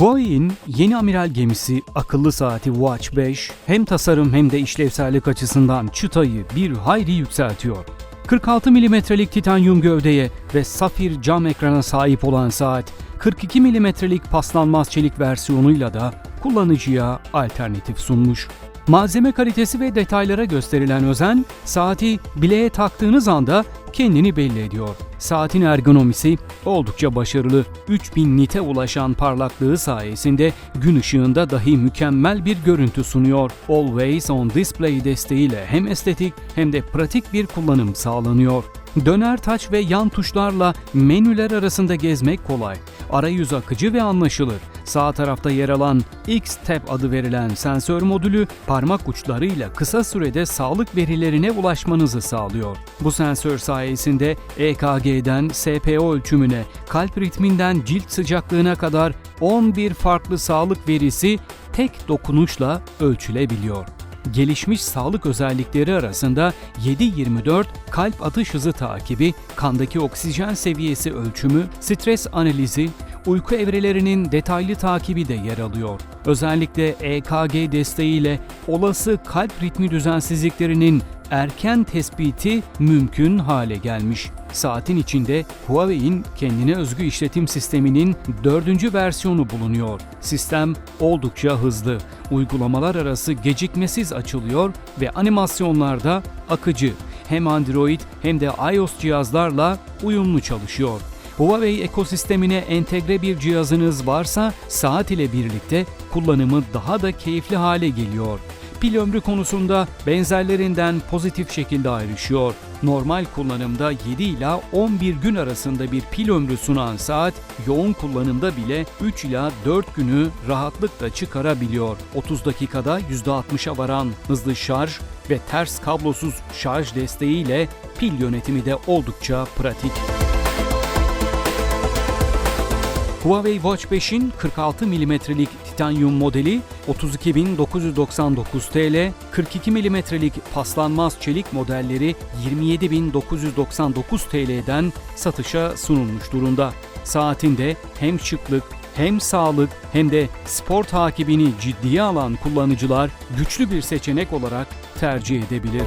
Huawei'in yeni amiral gemisi akıllı saati Watch 5 hem tasarım hem de işlevsellik açısından çıtayı bir hayli yükseltiyor. 46 milimetrelik titanyum gövdeye ve safir cam ekrana sahip olan saat, 42 milimetrelik paslanmaz çelik versiyonuyla da kullanıcıya alternatif sunmuş. Malzeme kalitesi ve detaylara gösterilen özen, saati bileğe taktığınız anda kendini belli ediyor. Saatin ergonomisi oldukça başarılı. 3000 nite ulaşan parlaklığı sayesinde gün ışığında dahi mükemmel bir görüntü sunuyor. Always on Display desteğiyle hem estetik hem de pratik bir kullanım sağlanıyor. Döner taç ve yan tuşlarla menüler arasında gezmek kolay. Arayüz akıcı ve anlaşılır. Sağ tarafta yer alan X-Tab adı verilen sensör modülü parmak uçlarıyla kısa sürede sağlık verilerine ulaşmanızı sağlıyor. Bu sensör sayesinde EKG'den SPO ölçümüne, kalp ritminden cilt sıcaklığına kadar 11 farklı sağlık verisi tek dokunuşla ölçülebiliyor gelişmiş sağlık özellikleri arasında 7-24 kalp atış hızı takibi, kandaki oksijen seviyesi ölçümü, stres analizi, uyku evrelerinin detaylı takibi de yer alıyor. Özellikle EKG desteğiyle olası kalp ritmi düzensizliklerinin erken tespiti mümkün hale gelmiş. Saatin içinde Huawei'in kendine özgü işletim sisteminin dördüncü versiyonu bulunuyor. Sistem oldukça hızlı, uygulamalar arası gecikmesiz açılıyor ve animasyonlarda akıcı. Hem Android hem de iOS cihazlarla uyumlu çalışıyor. Huawei ekosistemine entegre bir cihazınız varsa saat ile birlikte kullanımı daha da keyifli hale geliyor. Pil ömrü konusunda benzerlerinden pozitif şekilde ayrışıyor. Normal kullanımda 7 ila 11 gün arasında bir pil ömrü sunan saat, yoğun kullanımda bile 3 ila 4 günü rahatlıkla çıkarabiliyor. 30 dakikada %60'a varan hızlı şarj ve ters kablosuz şarj desteğiyle pil yönetimi de oldukça pratik. Huawei Watch 5'in 46 milimetrelik titanyum modeli 32.999 TL, 42 milimetrelik paslanmaz çelik modelleri 27.999 TL'den satışa sunulmuş durumda. Saatinde hem şıklık hem sağlık hem de spor takibini ciddiye alan kullanıcılar güçlü bir seçenek olarak tercih edebilir.